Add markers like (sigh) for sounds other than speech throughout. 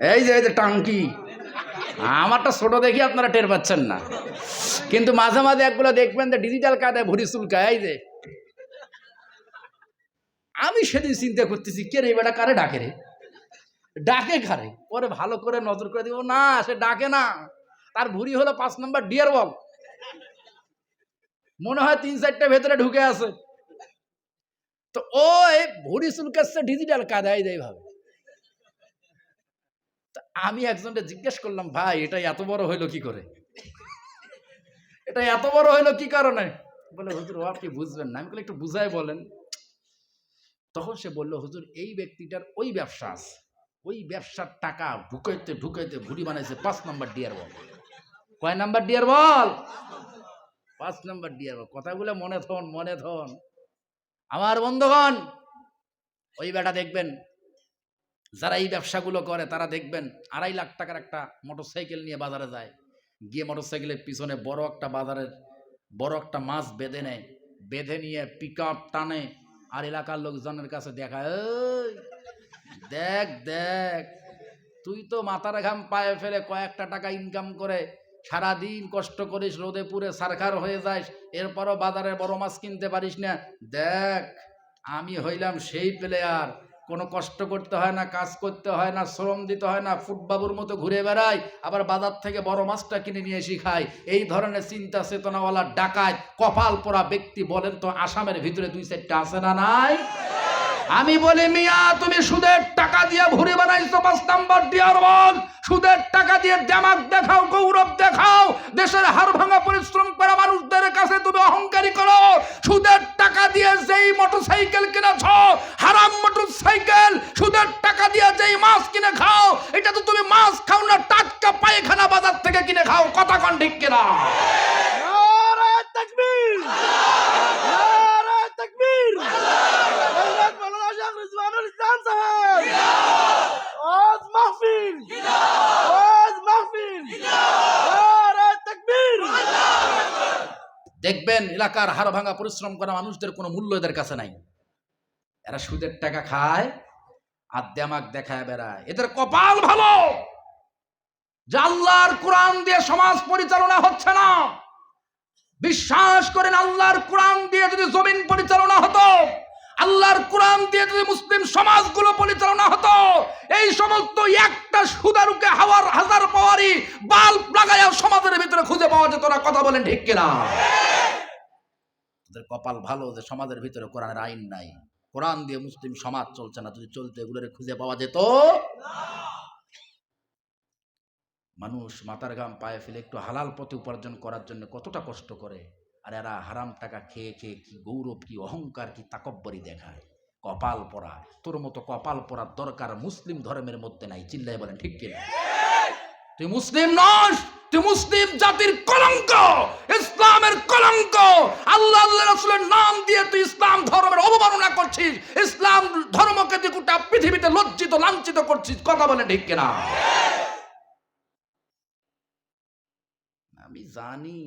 এই যে এই যে টাঙ্কি। আমারটা ছোট দেখি আপনারা টের পাচ্ছেন না। কিন্তু মাঝে মাঝে একগুলো দেখবেন যে ডিজিটাল কার্ডে ভরি চুলকা এই যে। আমি সেদিন চিন্তা করতেছি, কে রে, বেটা, কারে ডাকে রে? ডাকে কারে? পরে ভালো করে নজর করে দিব, না, সে ডাকে না। তার ভুরি হলো পাঁচ নম্বর ডিয়ার বল মনে হয় তিন চারটে ভেতরে ঢুকে আছে। তো ও এই ভুড়ি চুলকাচ্ছে ডিজিটাল কাদাই দেয় ভাবে আমি একজনকে জিজ্ঞেস করলাম, ভাই এটা এত বড় হইল কি করে? এটা এত বড় হইল কি কারণে? বলে, হুজুর, ও আপনি বুঝবেন না। আমি বলে, একটু বুঝাই বলেন। তখন সে বলল, হুজুর, এই ব্যক্তিটার ওই ব্যবসা আছে। ওই ব্যবসার টাকা ঢুকাইতে ঢুকাইতে ভুড়ি বানাইছে পাঁচ নম্বর ডিয়ার বল। কয় নাম্বার ডিয়ার বল? পাঁচ নাম্বার ডিয়ার বল। কথাগুলো মনে থন মনে থন। আমার বন্ধুগণ, ওই বেটা দেখবেন যারা এই ব্যবসাগুলো করে তারা দেখবেন আড়াই লাখ টাকার একটা মোটরসাইকেল নিয়ে বাজারে যায়। গিয়ে মোটরসাইকেলের পিছনে বড় একটা বাজারের বড় একটা মাছ বেঁধে নেয়। বেঁধে নিয়ে পিক টানে আর এলাকার লোকজনের কাছে দেখায় "এই, দেখ দেখ তুই তো মাথার ঘাম পায়ে ফেলে কয়েকটা টাকা ইনকাম করে সারাদিন কষ্ট করিস রোদে পুরে সারখার হয়ে যাস এরপরও বাজারে বড় মাছ কিনতে পারিস না। দেখ আমি হইলাম সেই প্লেয়ার কোনো কষ্ট করতে হয় না, কাজ করতে হয় না, শ্রম দিতে হয় না, ফুটবাবুর মতো ঘুরে বেড়ায়, আবার বাজার থেকে বড় মাছটা কিনে নিয়ে এসে খায়। এই ধরনের চিন্তা চেতনাওয়ালা ডাকায় কপাল পরা ব্যক্তি বলেন তো, আসামের ভিতরে দুই চারটা আছে না নাই? আমি বলি, মিয়া, তুমি সুদের টাকা দিয়ে ভুরি বানাইছো, পাঁচ নাম্বার ডিয়ার বল সুদের টাকা দিয়ে জামাক দেখাও, গৌরব দেখাও। দেশের হাড় ভাঙা পরিশ্রম করা মানুষদের কাছে তুমি অহংকারী করো। সুদের টাকা দিয়ে যেই মোটরসাইকেল কিনেছ, হারাম মোটরসাইকেল সুদের টাকা দিয়ে যেই মাছ কিনে খাও, এটা তো তুমি মাছ খাও না, টাটকা পায়খানা বাজার থেকে কিনে খাও, কথা কন ঠিক কিনা? তাকবীর! তাকবীর! ইসলাম সাহেব আজ মাহফিল আজ মাহফিল দেখবেন এলাকার হাড় ভাঙা পরিশ্রম করা মানুষদের কোনো মূল্য এদের কাছে নাই। এরা সুদের টাকা খায় আর দেমাক দেখায় বেড়ায়। এদের কপাল ভালো! যে আল্লাহর কোরআন দিয়ে সমাজ পরিচালনা হচ্ছে না। বিশ্বাস করেন আল্লাহর কোরআন দিয়ে যদি জমিন পরিচালনা হতো আল্লাহর কোরআন দিয়ে যদি মুসলিম সমাজগুলো পরিচালনা হতো, এই সমস্ত একটা সুদারুকে হাওয়ার হাজার পাওয়ারই বাল্ব লাগায়া সমাজের ভিতরে খুঁজে পাওয়া যেত না, কথা বলেন ঠিক কিনা? কপাল ভালো যে সমাজের ভিতরে কোরআনের আইন নাই। কোরআন দিয়ে মুসলিম সমাজ চলছে না, যদি চলতে এগুলোর খুঁজে পাওয়া যেত? মানুষ মাথার ঘাম পায়ে ফেলে একটু হালাল পথে উপার্জন করার জন্য কতটা কষ্ট করে। আর এরা হারাম টাকা খেয়ে খেয়ে কি গৌরব, কি অহংকার, কি তাকব্বরি দেখায়। কপাল পরা, তোর মতো কপাল পরার দরকার মুসলিম ধর্মের মধ্যে নাই চিল্লাই বলেন, ঠিক কিনা? তুই মুসলিম নস, তুই মুসলিম জাতির কলঙ্ক, ইসলামের কলঙ্ক। আল্লাহ আল্লাহ রাসূলের নাম দিয়ে তুই ইসলাম ধর্মের অবমাননা করছিস, ইসলাম ধর্মকে তুই গোটা পৃথিবীতে লজ্জিত, লাঞ্ছিত করছিস, কথা বলে ঠিক কিনা? আমি জানি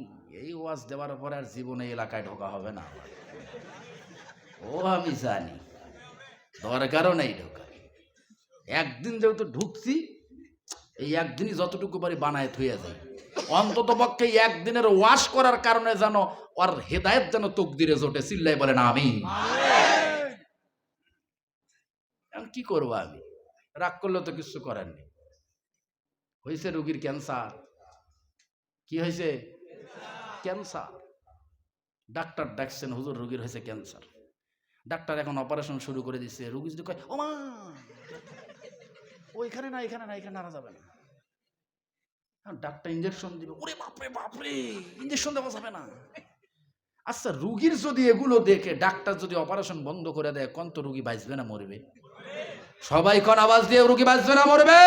এই ওয়াজ দেওয়ার পরে আর জীবনে এলাকায় ঢোকা হবে না ও, আমি জানি। দরকারও নেই ঢোকা একদিন যেহেতু ঢুকছি, এই একদিনই যতটুকু পারি বানায় থুয়ে যায় অন্তত পক্ষে একদিনের ওয়াশ করার কারণে যেন ওর হেদায়েত যেন তকদিরে জোটে চিল্লাই বলে না আমি কি করব আমি? রাগ করলে তো কিছু করার হয়েছে রুগীর ক্যান্সার। কি হয়েছে ক্যান্সার। ডাক্তার ডাকছেন হুজুর, রুগীর হয়েছে ক্যান্সার। ডাক্তার এখন অপারেশন শুরু করে দিচ্ছে রুগী যদি কয় ও মা ওইখানে না, এখানে না, এখানে আনা যাবে না। ডাক্তার ইঞ্জেকশন দিবে, ওরে বাপরে বাপরে ইঞ্জেকশন দেওয়া যাবে না। আচ্ছা রুগীর যদি এগুলো দেখে, ডাক্তার যদি অপারেশন বন্ধ করে দেয়, কোন তো রুগী বাঁচবে না, মরবে? সবাই কোন আওয়াজ দিয়ে রুগী বাঁচবে না, মরবে?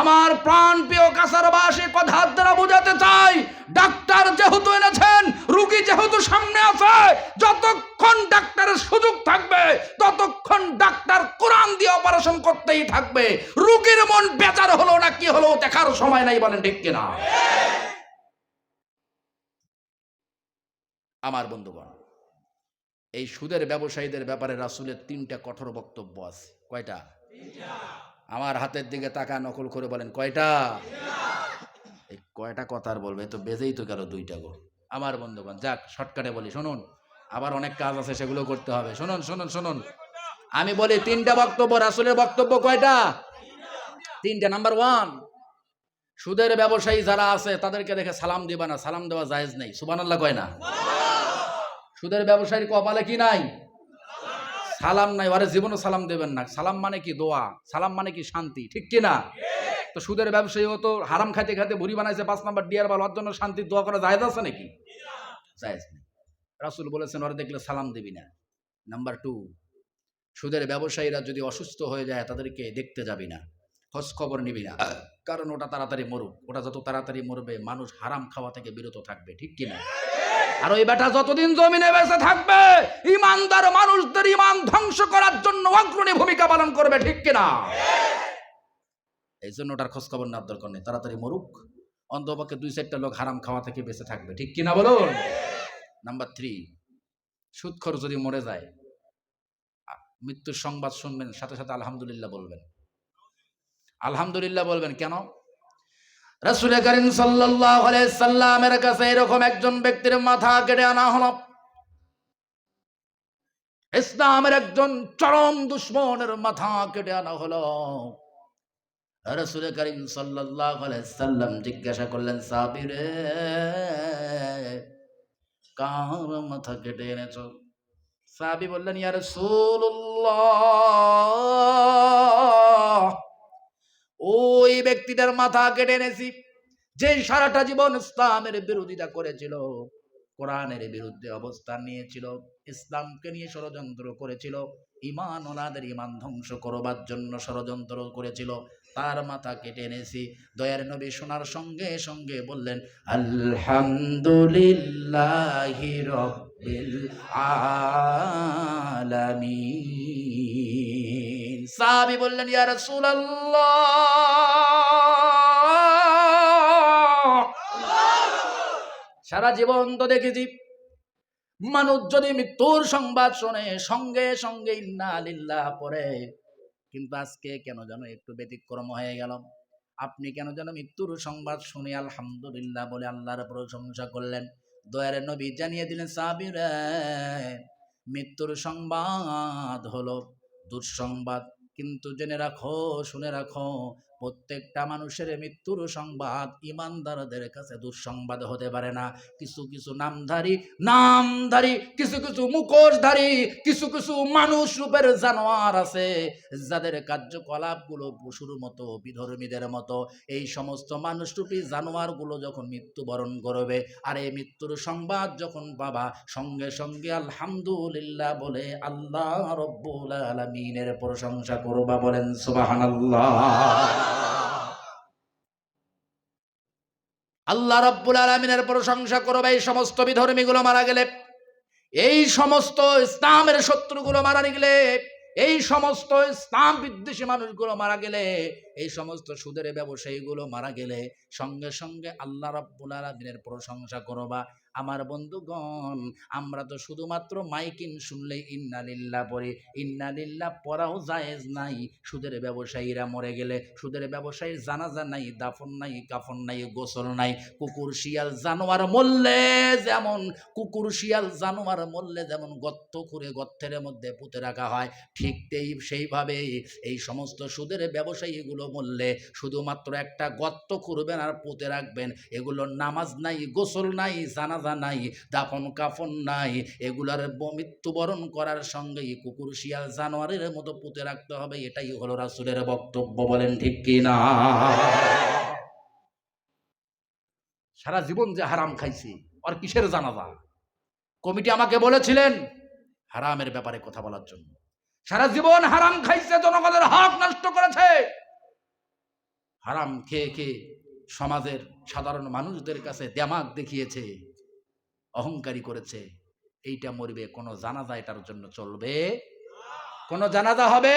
আমার প্রাণ প্রিয় কাছারবাসী, কথা দ্বারা বোঝাতে চাই। ডাক্তার যেহেতু এনেছেন, রুগী যেহেতু সামনে আছে, যতক্ষণ ডাক্তারের সুযোগ থাকবে, ততক্ষণ ডাক্তার কোরআন দিয়ে অপারেশন করতেই থাকবে। রুগীর মন বেচার হলো না, কি হলো, দেখার সময় নাই বলেন ঠিক কিনা? আমার বন্ধুগণ, এই সুদের ব্যবসায়ীদের ব্যাপারে রাসুলের তিনটা কঠোর বক্তব্য আছে। কয়টা? আমার হাতের দিকে তাকা নকল করে বলেন, কয়টা? এই কয়টা কথা আর বলবে? তো বেজেই তো গেল দুইটা গো। আমার বন্ধুগণ, যাক, শর্টকাটে বলি, শুনুন। আবার অনেক কাজ আছে, সেগুলো করতে হবে। শুনুন শুনুন শুনুন। আমি বলি, তিনটা বক্তব্য, রাসুলের বক্তব্য কয়টা? তিনটা। নাম্বার ওয়ান, সুদের ব্যবসায়ী যারা আছে, তাদেরকে দেখে সালাম দিবা না। সালাম দেওয়া জায়েজ নেই। সুবানাল্লাহ কয় না? সুদের ব্যবসায়ীর কপালে কি নাই? সালাম নাই ওরে জীবনও সালাম দেবেন না। সালাম মানে কি দোয়া? সালাম মানে কি শান্তি, ঠিক কি না তো সুদের ব্যবসায়ীও তো হারাম খাইতে খাইতে ভুড়ি বানাইছে, পাঁচ নাম্বার ডিয়ার বা জন্য শান্তির দোয়া করা জায়েজ আছে নাকি? রাসুল বলেছেন ওরা দেখলে সালাম দিবি না। নাম্বার টু, সুদের ব্যবসায়ীরা যদি অসুস্থ হয়ে যায়, তাদেরকে দেখতে যাবি না। খোঁজ খবর নিবি না। কারণ ওটা তাড়াতাড়ি মরুক। ওটা যত তাড়াতাড়ি মরবে, মানুষ হারাম খাওয়া থেকে বিরত থাকবে, ঠিক কিনা? আর ওই বেটা যতদিন জমিনে বেঁচে থাকবে, ইমানদার মানুষদের ইমান ধ্বংস করার জন্য অগ্রণী ভূমিকা পালন করবে, ঠিক কিনা? এই জন্য ওটার খোঁজ খবর নেওয়ার দরকার নেই, তাড়াতাড়ি মরুক। অন্তপক্ষে দুই চারটা লোক হারাম খাওয়া থেকে বেঁচে থাকবে, ঠিক কিনা বলুন? নাম্বার থ্রি সুদখর যদি মরে যায় মৃত্যুর সংবাদ শুনবেন, সাথে সাথে আলহামদুলিল্লাহ বলবেন। আলহামদুলিল্লাহ বলবেন, কেন? রাসূল করিম আলাইহি সাল্লামের কাছে এরকম একজন ব্যক্তির মাথা কেটে আনা হলো। ইসলামের একজন চরম দুশ্মনের মাথা কেটে আনা হলো। রাসূল করিম আলাইহি সাল্লাম জিজ্ঞাসা করলেন সাবিরে কার মাথা কেটে এনেছো? সাহাবী বললেন, ইয়া রাসূলুল্লাহ। ওই ব্যক্তিদের মাথা কেটে এনেছি, যে সারাটা জীবন ইসলামের বিরোধিতা করেছিল, কোরআনের বিরুদ্ধে অবস্থান নিয়েছিল, ইসলামকে নিয়ে ষড়যন্ত্র করেছিল ইমান ওনাদের ইমান ধ্বংস করবার জন্য ষড়যন্ত্র করেছিল, তার মাথা কেটে এনেছি। দয়ার নবী শোনার সঙ্গে সঙ্গে বললেন, আলহামদুলিল্লাহি রব্বিল আলামিন। সাহাবী বললেন, ইয়া রাসূলুল্লাহ। সারা জীবন তো দেখেছি, মানুষ যদি মৃত্যুর সংবাদ শোনে, সঙ্গে সঙ্গে ইন্না লিল্লাহ পরে কিন্তু আজকে কেন যেন একটু ব্যতিক্রম হয়ে গেল। আপনি কেন যেন মৃত্যুর সংবাদ শুনে আলহামদুলিল্লাহ বলে আল্লাহর প্রশংসা করলেন। দয়ার নবী জানিয়ে দিলেন সাবির মৃত্যুর সংবাদ হলো দুঃসংবাদ। কিন্তু জেনে রাখো শুনে রাখো প্রত্যেকটা মানুষের মৃত্যুর সংবাদ ইমানদারদের কাছে দুঃসংবাদ হতে পারে না। কিছু কিছু নামধারী নামধারী, কিছু কিছু মুখোশধারী, কিছু কিছু মানুষ রূপের জানোয়ার আছে, যাদের কার্যকলাপগুলো পশুর মতো, বিধর্মীদের মতো। এই সমস্ত মানুষরূপী জানোয়ারগুলো যখন মৃত্যুবরণ করবে, আর এই মৃত্যুর সংবাদ যখন পাবা, সঙ্গে সঙ্গে আলহামদুলিল্লাহ বলে আল্লাহ রব্বুল আলমিনের প্রশংসা করবা বলেন, সুবহানাল্লাহ। আল্লাহ রব্বুল আলমিনের প্রশংসা করবে এই সমস্ত বিধর্মীগুলো মারা গেলে। এই সমস্ত ইসলামের শত্রুগুলো মারা গেলে, এই সমস্ত ইসলাম বিদ্বেষী মানুষগুলো মারা গেলে, এই সমস্ত সুদের ব্যবসায়ীগুলো মারা গেলে, সঙ্গে সঙ্গে আল্লাহ রব্বুল আলমিনের প্রশংসা করবা আমার বন্ধুগণ, আমরা তো শুধুমাত্র মাইকিন শুনলে ইন্নালিল্লাহ পড়ি। ইন্নালিল্লাহ পড়াও জায়েজ নাই। সুদের ব্যবসায়ীরা মরে গেলে, সুদের ব্যবসায়ীর জানাজা নাই, দাফন নাই, কাফন নাই, গোসল নাই। কুকুর, শিয়াল, জানোয়ার মরলে যেমন, কুকুর, শিয়াল, জানোয়ার মরলে যেমন গর্ত করে গর্তের মধ্যে পুঁতে রাখা হয়, ঠিক সেইভাবে এই সমস্ত সুদের ব্যবসায়ীগুলো মরলে শুধুমাত্র একটা গর্ত করবেন আর পুঁতে রাখবেন। এগুলোর নামাজ নাই, গোসল নাই, জানাজা নাই, দাফন কাফন নাই, এগুলার মৃত্যুবরণ করার সঙ্গেই কুকুর, শিয়াল, জানোয়ারের মতো পুঁতে রাখতে হবে, এটাই হলো রাসুলের বক্তব্য, বলেন ঠিক কি না সারা জীবন যে হারাম খাইছি, আর কিসের জানাজা? কমিটি আমাকে বলেছিলেন হারামের ব্যাপারে কথা বলার জন্য। সারা জীবন হারাম খাইছে, জনগণের হক নষ্ট করেছে। হারাম খেয়ে খেয়ে সমাজের সাধারণ মানুষদের কাছে দেমাগ দেখিয়েছে। অহংকারী করেছে, এইটা মরবে, কোনো জানাজা এটার জন্য চলবে। কোনো জানাজা হবে?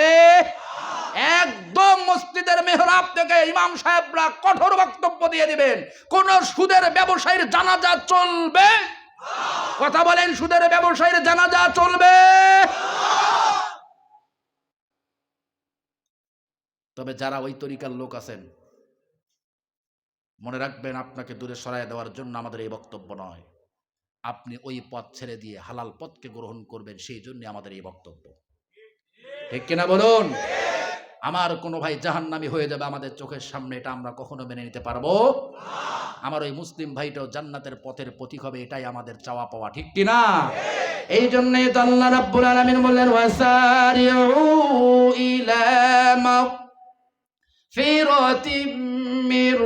একদম মসজিদের মেহরাব থেকে ইমাম সাহেবরা কঠোর বক্তব্য দিয়ে দিবেন, কোন সুদের ব্যবসায়ীর জানাজা চলবে? কথা বলেন, সুদের ব্যবসায়ীর জানাজা চলবে? তবে যারা ওই তরিকার লোক আছেন, মনে রাখবেন আপনাকে দূরে সরায় দেওয়ার জন্য আমাদের এই বক্তব্য নয়। আপনি ওই পথ ছেড়ে দিয়ে হালাল পথকে গ্রহণ করবেন, সেই জন্য আমাদের এই বক্তব্য। ঠিক কিনা বলুন? আমার কোনো ভাই জাহান্নামি হয়ে যাবে আমাদের চোখের সামনে, এটা আমরা কখনো মেনে নিতে পারব? আমার ওই মুসলিম ভাইটাও জান্নাতের পথের প্রতীক হবে, এটাই আমাদের চাওয়া পাওয়া, ঠিক কিনা? এই জন্যই তো আল্লাহ বললেন মির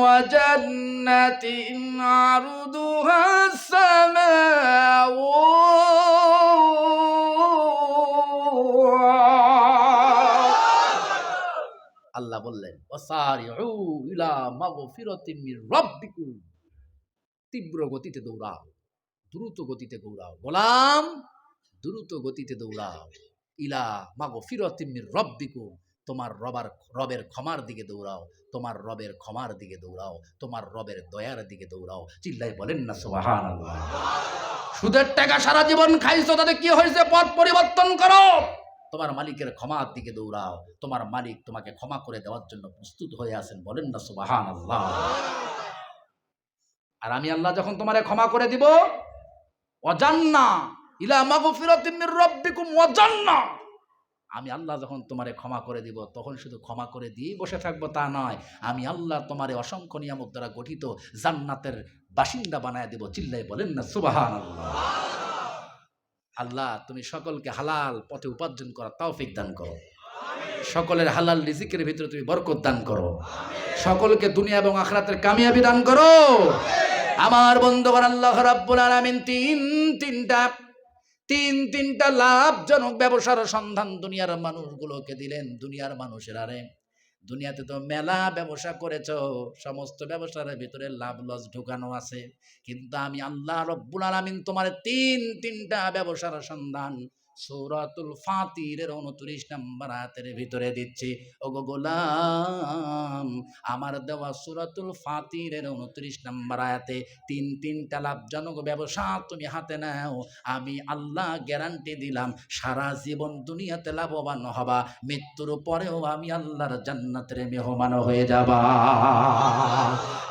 ওয়া আরদুহা আল্লাহ বললেন ইলা রাব্বিকুম। তীব্র গতিতে দৌড়াও, দ্রুত গতিতে দৌড়াও। গোলাম, দ্রুত গতিতে দৌড়াও। ইলা মাগো ফিরতিমির রব্বিকু তোমার রবার, রবের ক্ষমার দিকে দৌড়াও, তোমার রবের ক্ষমার দিকে দৌড়াও, তোমার রবের দয়ার দিকে দৌড়াও। চিল্লাই বলেন না সুবাহান সুদের টাকা সারা জীবন খাইছো, তাতে কি হয়েছে? পথ পরিবর্তন করো। তোমার মালিকের ক্ষমার দিকে দৌড়াও। তোমার মালিক তোমাকে ক্ষমা করে দেওয়ার জন্য প্রস্তুত হয়ে আছেন, বলেন না সুবাহান আল্লাহ আর আমি আল্লাহ যখন তোমারে ক্ষমা করে দিব অজান্না ইলা মাগফিরাতিম মির রাব্বিকুম, ওয়াজান্না। আমি আল্লাহ যখন তোমারে ক্ষমা করে দিব তখন শুধু ক্ষমা করে দিয়েই বসে থাকব তা নয়। আমি আল্লাহ তোমারে অসংখ্য নিয়ামত দ্বারা গঠিত জান্নাতের বাসিন্দা বানায় দিব। চিল্লাই বলেন না সুবাহান আল্লাহ তুমি সকলকে হালাল পথে উপার্জন করার তৌফিক দান করো। সকলের হালাল রিজিকের ভিতরে তুমি বরকত দান করো। সকলকে দুনিয়া এবং আখরাতের কামিয়াবি দান করো। আমার বন্ধুগণ আল্লাহ রাব্বুল আলামিন তিন তিনটা তিন তিনটা লাভজনক ব্যবসার সন্ধান দুনিয়ার মানুষগুলোকে দিলেন, দুনিয়ার মানুষের আরে। দুনিয়াতে তো মেলা ব্যবসা করেছ, সমস্ত ব্যবসার ভিতরে লাভ লস ঢুকানো আছে। কিন্তু আমি আল্লাহ রব্বুল আলমিন তোমার তিন তিনটা ব্যবসার সন্ধান সৌরাতুল ফাতিরের উনত্রিশ নম্বর আয়াতের ভিতরে দিচ্ছি, ওগো গোলাম, আমার দেওয়া সুরাতুল ফাতিরের উনত্রিশ নম্বর আয়াতে তিন তিনটা লাভজনক ব্যবসা তুমি হাতে নাও, আমি আল্লাহ গ্যারান্টি দিলাম, সারা জীবন দুনিয়াতে লাভবান হবা, মৃত্যুর পরেও আমি আল্লাহর জান্নাতের মেহমান হয়ে যাবা।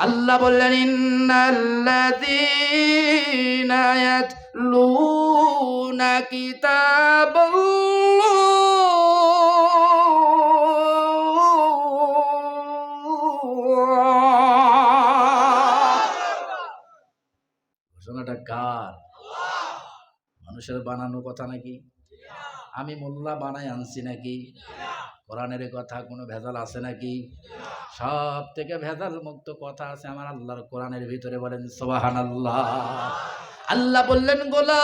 আল্লাহ বললেন, ইন্নাল্লাযীনা ইয়াতলুনা কিতাবাল্লাহ ঘোষণাটা মানুষের বানানো কথা নাকি? আমি মোল্লা বানাই আনছি নাকি? কোরআনের কথা কোনো ভেজাল আছে নাকি? সব থেকে ভেজাল মুক্ত কথা আছে আমার আল্লাহর কোরআনের ভিতরে বলেন সোবাহান আল্লাহ আল্লাহ বললেন, গোলাম।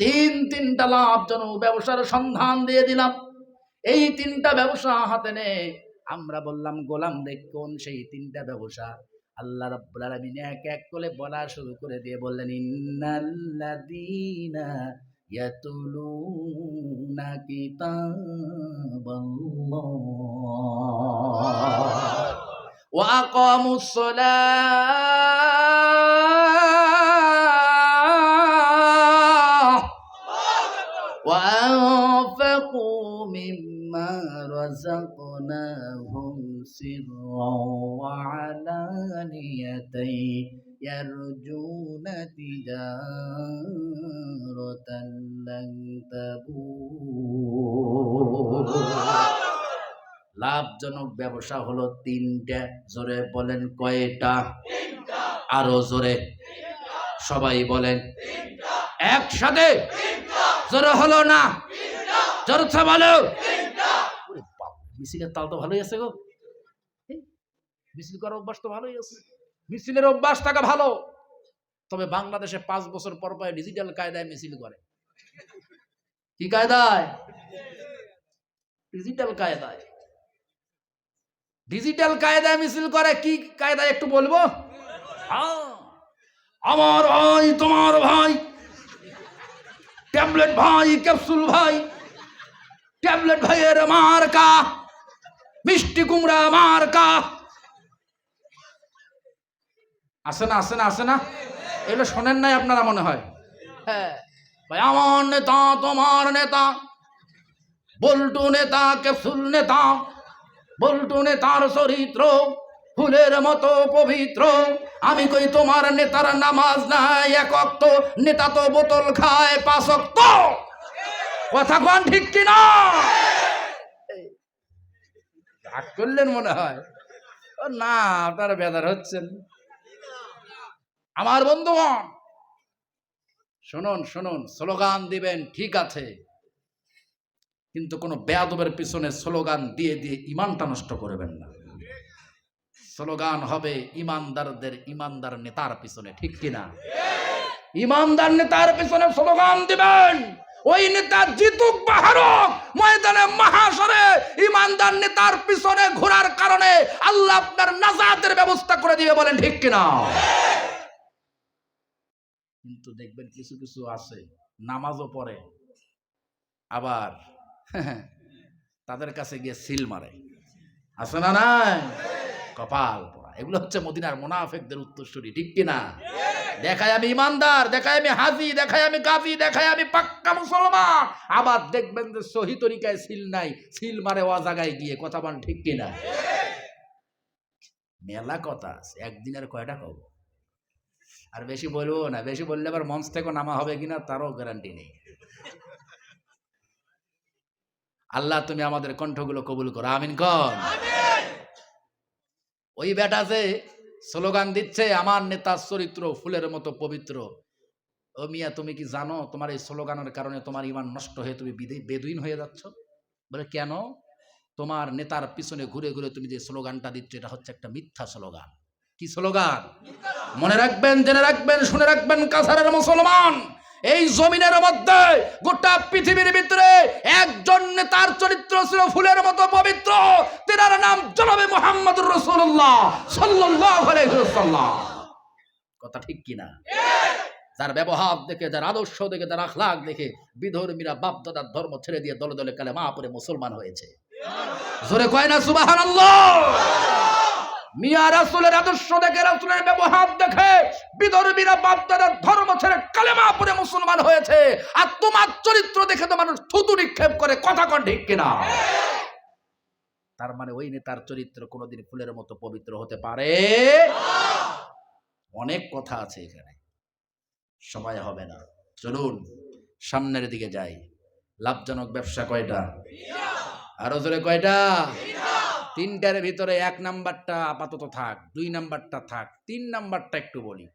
তিন তিনটা লাভজনক ব্যবসার সন্ধান দিয়ে দিলাম। এই তিনটা ব্যবসা হাতে নে আমরা বললাম, গোলাম দেখ কোন সেই তিনটা ব্যবসা? আল্লাহ রাব্বুল আলামিন এক এক করে বলা শুরু করে দিয়ে বললেন, ইন্নাল্লাযীনা يتلون كتاب الله. وأقاموا الصلاة. وأنفقوا مما رزقناهم سرا وعلانيتين. يرجون تجارة لن تبور লাভজনক ব্যবসা হলো তিনটা জোরে বলেন কয়টা আরো জোরে সবাই বলেন একসাথে জোরে হলো না জোর বলো ওরে বাপ, মিছিলের তাল তো ভালোই আছে গো এই, মিছিল করার অভ্যাস তো ভালোই আছে মিছিলের অভ্যাস থাকা ভালো। তবে বাংলাদেশে পাঁচ বছর পর পর ডিজিটাল কায়দায় মিছিল করে। কি কায়দায়? ডিজিটাল কায়দায়। ডিজিটাল কায়দায় মিছিল করে, কি কায়দায় একটু বলব? হ্যাঁ। আমার ভাই, তোমার ভাই, ট্যাবলেট ভাই, ক্যাপসুল ভাই, ট্যাবলেট ভাইয়ের মার্কা, মিষ্টি কুমড়া মার্কা আসে না আসে না আসে না? এগুলো শোনেন নাই আপনারা মনে হয়। হ্যাঁ। ভাই আমার নেতা তোমার নেতা বল্টু নেতা ক্যাপসুল নেতা বল্টু নেতার চরিত্র ফুলের মতো পবিত্র। আমি কই তোমার নেতার নামাজ নাই এক অক্ত নেতা তো বোতল খায় পাঁচ অক্ত। কথা কন ঠিক কিনা রাগ করলেন মনে হয়। ও না আপনারা বেদার হচ্ছেন। আমার বন্ধুগণ, শুনুন শুনুন, স্লোগান দিবেন, ঠিক আছে। কিন্তু কোনো বেয়াদবের পিছনে স্লোগান দিয়ে দিয়ে ইমানটা নষ্ট করবেন না। স্লোগান হবে ইমানদারদের ইমানদার নেতার পিছনে, ঠিক কিনা ইমানদার নেতার পিছনে স্লোগান দিবেন। ওই নেতা জিতুক বা হারুক, ময়দানে মহাসরে ইমানদার নেতার পিছনে ঘোরার কারণে আল্লাহ আপনার নাজাতের ব্যবস্থা করে দিবে বলেন, ঠিক কিনা কিন্তু দেখবেন কিছু কিছু আছে, নামাজও পড়ে, আবার (laughs) তাদের কাছে গিয়ে সিল মারে। আছে না নাই? কপাল পড়া। এগুলো হচ্ছে মদিনার মোনাফেকদের উত্তরসূরি, ঠিক কিনা দেখায় আমি ইমানদার, দেখায় আমি হাজি, দেখায় আমি গাজী, দেখায় আমি পাক্কা মুসলমান। আবার দেখবেন যে সহি তরিকায় সিল নাই, সিল মারে ও জায়গায় গিয়ে, কথা বল ঠিক কিনা মেলা কথা আছে, একদিনের কয়টা কব আর বেশি বলব না, বেশি বললে আবার মঞ্চ থেকে নামা হবে কিনা তারও গ্যারান্টি নেই। আল্লাহ, তুমি আমাদের কণ্ঠগুলো কবুল করো, আমিন কন ওই বেটা যে স্লোগান দিচ্ছে, আমার নেতার চরিত্র ফুলের মতো পবিত্র। ও মিয়া, তুমি কি জানো তোমার এই স্লোগানের কারণে তোমার ইমান নষ্ট হয়ে তুমি বিদে- বেদুইন হয়ে যাচ্ছ? বলে, কেন? তোমার নেতার পিছনে ঘুরে ঘুরে তুমি যে স্লোগানটা দিচ্ছ, এটা হচ্ছে একটা মিথ্যা স্লোগান। কি স্লোগান? মনে রাখবেন, জেনে রাখবেন, শুনে রাখবেন, কাছারের মুসলমান। এই জমিনের মধ্যে গোটা পৃথিবীর ভিতরে একজন নেতার চরিত্র ছিল ফুলের মতো পবিত্র। তেনার নাম জনাবে মোহাম্মদুর রসুল্লাহ ওয়াসাল্লাম। কথা ঠিক কিনা? যার ব্যবহার দেখে, যার আদর্শ দেখে, যার আখলাক দেখে বিধর্মীরা বাপ দাদার ধর্ম ছেড়ে দিয়ে দলে দলে কালে মা পরে মুসলমান হয়েছে। জোরে কয় না, সুবহানাল্লাহ! মিয়া রাসূলের আদর্শ দেখে রাসূলের ব্যবহার দেখে বিধর্মীরা বাপ দাদার ধর্ম ছেড়ে কালেমা পরে মুসলমান হয়েছে। আর তোমার চরিত্র দেখে তো মানুষ থুতু নিক্ষেপ করে, কথা কন ঠিক কিনা? তার মানে ওই নেতার চরিত্র কোনোদিন ফুলের মতো পবিত্র হতে পারে? অনেক কথা আছে এখানে। সময় হবে না। চলুন, সামনের দিকে যাই। লাভজনক ব্যবসা কয়টা? আরও জোরে কয়টা? তিনটার ভিতরে এক নাম্বারটা আপাতত থাক দুই নাম্বারটা থাক তিন নাম্বারটা একটু বলি।